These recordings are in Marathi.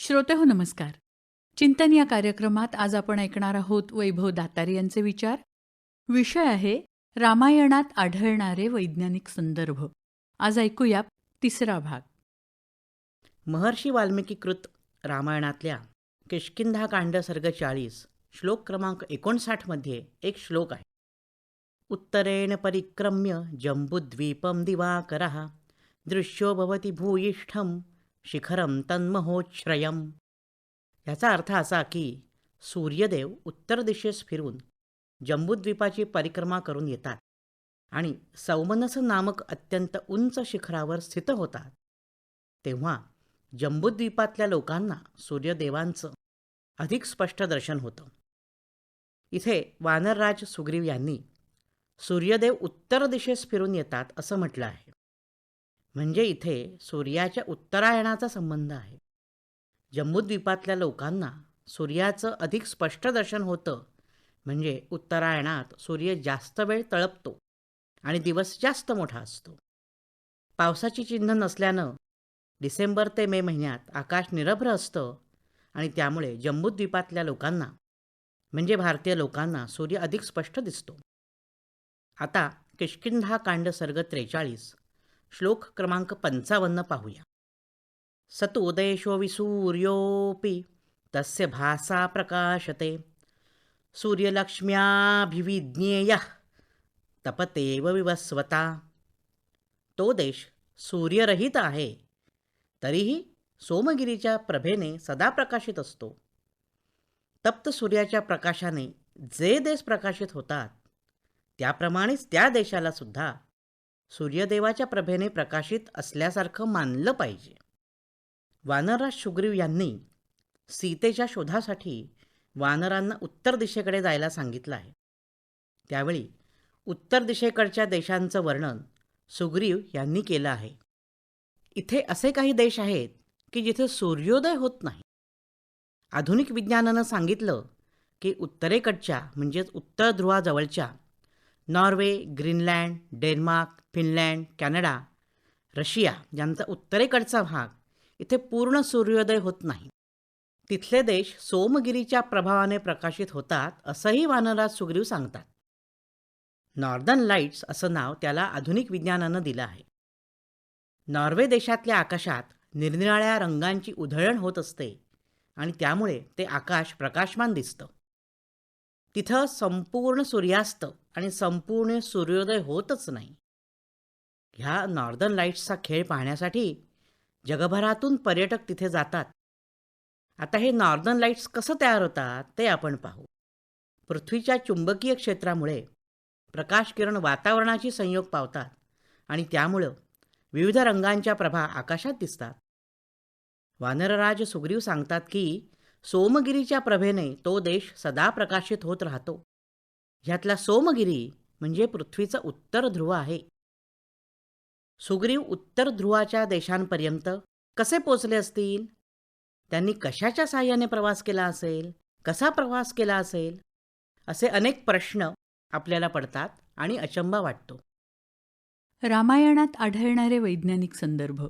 श्रोते हो नमस्कार. चिंतन या कार्यक्रमात आज आपण ऐकणार आहोत वैभव दातार यांचे विचार. विषय आहे रामायणात आढळणारे वैज्ञानिक संदर्भ. आज ऐकूया तिसरा भाग. महर्षी वाल्मिकीकृत रामायणातल्या किष्किंधाकांड सर्ग चाळीस श्लोक क्रमांक एकोणसाठमध्ये एक श्लोक आहे. उत्तरेण परिक्रम्य जम्बुद्वीपं दिवाकरः दृश्यो भवति भूयिष्ठं शिखरम तन्महोच्छ्रयम्. याचा अर्थ असा की सूर्यदेव उत्तर दिशेस फिरून जम्बूद्वीपाची परिक्रमा करून येतात आणि सौमनस नामक अत्यंत उंच शिखरावर स्थित होतात. तेव्हा जम्बूद्वीपातल्या लोकांना सूर्यदेवांचं अधिक स्पष्ट दर्शन होतं. इथे वानरराज सुग्रीव यांनी सूर्यदेव उत्तर दिशेस फिरून येतात असं म्हटलं आहे. म्हणजे इथे सूर्याच्या उत्तरायणाचा संबंध आहे. जम्बूद्वीपातल्या लोकांना सूर्याचं अधिक स्पष्ट दर्शन होतं. म्हणजे उत्तरायणात सूर्य जास्त वेळ तळपतो आणि दिवस जास्त मोठा असतो. पावसाची चिन्ह नसल्यानं डिसेंबर ते मे महिन्यात आकाश निरभ्र असतं आणि त्यामुळे जम्बूद्वीपातल्या लोकांना म्हणजे भारतीय लोकांना सूर्य अधिक स्पष्ट दिसतो. आता किष्किंधा कांड सर्ग त्रेचाळीस श्लोक क्रमांक पंचावन्न पाहूया. सतोदयशो विसूर्योऽपि तस्य भासा प्रकाशते. सूर्यलक्ष्म्याभिविज्ञेयः तपतेव विवस्वता. तो देश सूर्यरहित आहे. तरीही सोमगिरीच्या प्रभेने सदा प्रकाशित असतो. तप्त सूर्याच्या प्रकाशाने जे देश प्रकाशित होतात त्याप्रमाणेच त्या देशाला सुद्धा सूर्यदेवाच्या प्रभेने प्रकाशित असल्यासारखं मानलं पाहिजे. वानरराज सुग्रीव यांनी सीतेच्या शोधासाठी वानरांना उत्तर दिशेकडे जायला सांगितलं आहे. त्यावेळी उत्तर दिशेकडच्या देशांचं वर्णन सुग्रीव यांनी केलं आहे. इथे असे काही देश आहेत की जिथे सूर्योदय होत नाही. आधुनिक विज्ञानानं सांगितलं की उत्तरेकडच्या म्हणजेच उत्तर ध्रुवाजवळच्या Norway Greenland Denmark Finland Canada Russia यांचा उत्तरेकडचा भाग इथे पूर्ण सूर्योदय होत नाही. तिथले देश सोमगिरीच्या प्रभावाने प्रकाशित होतात असंही वानराज सुग्रीव सांगतात. नॉर्दर्न लाईट्स असं नाव त्याला आधुनिक विज्ञानानं दिलं आहे. नॉर्वे देशातल्या आकाशात निरनिराळ्या रंगांची उधळण होत असते आणि त्यामुळे ते आकाश प्रकाशमान दिसतं. तिथं संपूर्ण सूर्यास्त आणि संपूर्ण सूर्योदय होतच नाही. ह्या नॉर्दर्न लाईट्सचा खेळ पाहण्यासाठी जगभरातून पर्यटक तिथे जातात. आता हे नॉर्दर्न लाईट्स कसं तयार होतात ते आपण पाहू. पृथ्वीच्या चुंबकीय क्षेत्रामुळे प्रकाश किरण संयोग पावतात आणि त्यामुळं विविध रंगांच्या प्रभा आकाशात दिसतात. वानरराज सुग्रीव सांगतात की सोमगिरीच्या प्रभेने तो देश सदा प्रकाशित होत राहतो. ह्यातला सोमगिरी म्हणजे पृथ्वीचं उत्तर ध्रुव आहे. सुग्रीव उत्तर ध्रुवाच्या देशांपर्यंत कसे पोचले असतील? त्यांनी कशाच्या साहाय्याने प्रवास केला असेल? कसा प्रवास केला असेल? असे अनेक प्रश्न आपल्याला पडतात आणि अचंबा वाटतो. रामायणात आढळणारे वैज्ञानिक संदर्भ.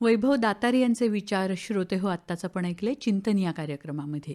वैभव दातार यांचे विचार श्रोते हो आत्ताच आपण ऐकले चिंतन या कार्यक्रमामध्ये.